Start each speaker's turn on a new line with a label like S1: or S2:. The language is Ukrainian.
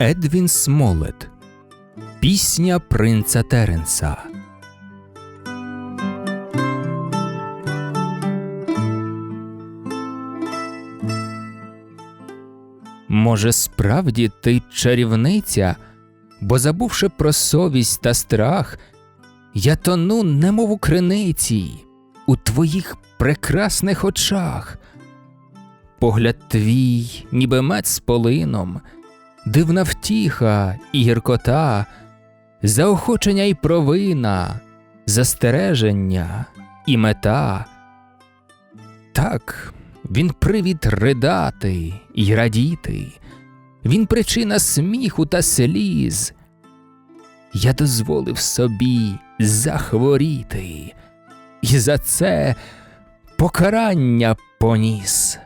S1: Едвін Смолет Пісня принца Теренса. Може, справді ти чарівниця, бо забувши про совість та страх, я тону, немов у криниці, у твоїх прекрасних очах. Погляд твій, ніби мед з полином, дивна втіха і гіркота, заохочення й провина, застереження і мета. Так, він привід ридати й радіти, він причина сміху та сліз. Я дозволив собі захворіти, і за це покарання поніс.